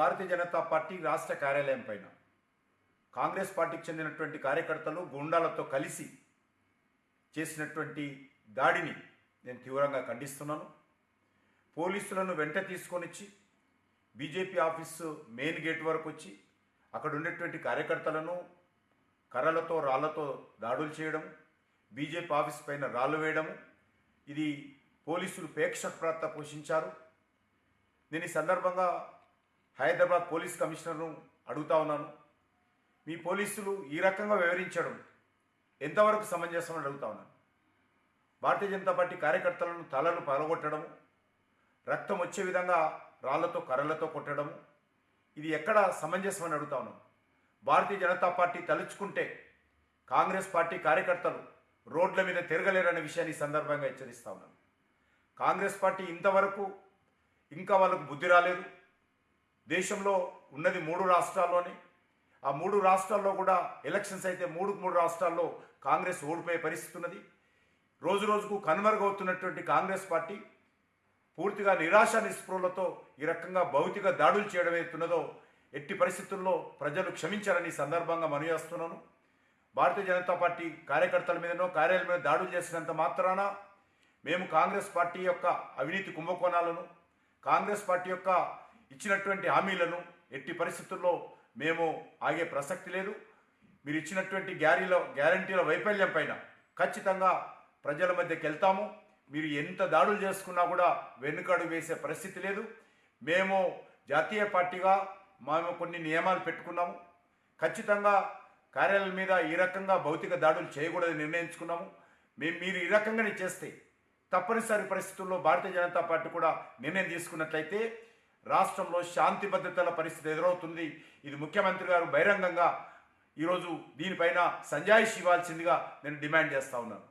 Bharatiya Janata party రాష్ట్ర కార్యాలయం పైన. కాంగ్రెస్ పార్టీకి చెందినటువంటి కార్యకర్తలు గుండాలతో కలిసి చేసినటువంటి దాడిని నేను తీవ్రంగా ఖండిస్తున్నాను. పోలీసులను వెంట తీసుకొనిచ్చి బీజేపీ ఆఫీసు మెయిన్ గేట్ వరకు వచ్చి అక్కడ ఉండేటువంటి కార్యకర్తలను కర్రలతో రాళ్ళతో దాడులు చేయడం బీజేపీ ఆఫీస్ పైన రాళ్ళు వేయడం ఇది పోలీసులు ప్రేక్షక ప్రాంత పోషించారు. నేను ఈ సందర్భంగా హైదరాబాద్ పోలీస్ కమిషనర్ను అడుగుతా ఉన్నాను. మీ పోలీసులు ఈ రకంగా వివరించడం ఎంతవరకు సమంజసమని అడుగుతా ఉన్నాను. భారతీయ జనతా పార్టీ కార్యకర్తలను తలలు పగలగొట్టడము రక్తం వచ్చే విధంగా రాళ్ళతో కర్రలతో కొట్టడం ఇది ఎక్కడ సమంజసమని అడుగుతా ఉన్నాను. భారతీయ జనతా పార్టీ తలుచుకుంటే కాంగ్రెస్ పార్టీ కార్యకర్తలు రోడ్ల మీద తిరగలేరనే విషయాన్ని ఈ సందర్భంగా హెచ్చరిస్తా ఉన్నాను. కాంగ్రెస్ పార్టీ ఇంతవరకు ఇంకా వాళ్ళకు బుద్ధి రాలేదు. దేశంలో ఉన్నది మూడు రాష్ట్రాల్లోనే. ఆ మూడు రాష్ట్రాల్లో కూడా ఎలక్షన్స్ అయితే మూడు మూడు రాష్ట్రాల్లో కాంగ్రెస్ ఓడిపోయే పరిస్థితి ఉన్నది. రోజు రోజుకు కనుమరుగవుతున్నటువంటి కాంగ్రెస్ పార్టీ పూర్తిగా నిరాశ నిస్పృహలతో ఈ రకంగా భౌతిక దాడులు చేయడం అవుతున్నదో ఎట్టి పరిస్థితుల్లో ప్రజలు క్షమించారని సందర్భంగా మనవేస్తున్నాను భారతీయ జనతా పార్టీ కార్యకర్తల మీదనో కార్యాలయం మీద దాడులు చేసినంత మాత్రాన మేము కాంగ్రెస్ పార్టీ యొక్క అవినీతి కుంభకోణాలను కాంగ్రెస్ పార్టీ యొక్క ఇచ్చినటువంటి హామీలను ఎట్టి పరిస్థితుల్లో మేము ఆగే ప్రసక్తి లేదు. మీరు ఇచ్చినటువంటి గ్యారీల గ్యారంటీల వైఫల్యం పైన ఖచ్చితంగా ప్రజల మధ్యకి వెళ్తాము. మీరు ఎంత దాడులు చేసుకున్నా కూడా వెనుకడు వేసే పరిస్థితి లేదు. మేము జాతీయ పార్టీగా మేము కొన్ని నియమాలు పెట్టుకున్నాము. ఖచ్చితంగా కార్యాలయం మీద ఈ రకంగా భౌతిక దాడులు చేయకూడదని నిర్ణయించుకున్నాము. మేము మీరు ఈ రకంగానే చేస్తే తప్పనిసరి పరిస్థితుల్లో భారతీయ జనతా పార్టీ కూడా నిర్ణయం తీసుకున్నట్లయితే రాష్ట్రంలో శాంతి భద్రతల పరిస్థితి ఎదురవుతుంది. ఇది ముఖ్యమంత్రి గారు బహిరంగంగా ఈరోజు దీనిపైన సంజాయిషి ఇవ్వాల్సిందిగా నేను డిమాండ్ చేస్తా ఉన్నాను.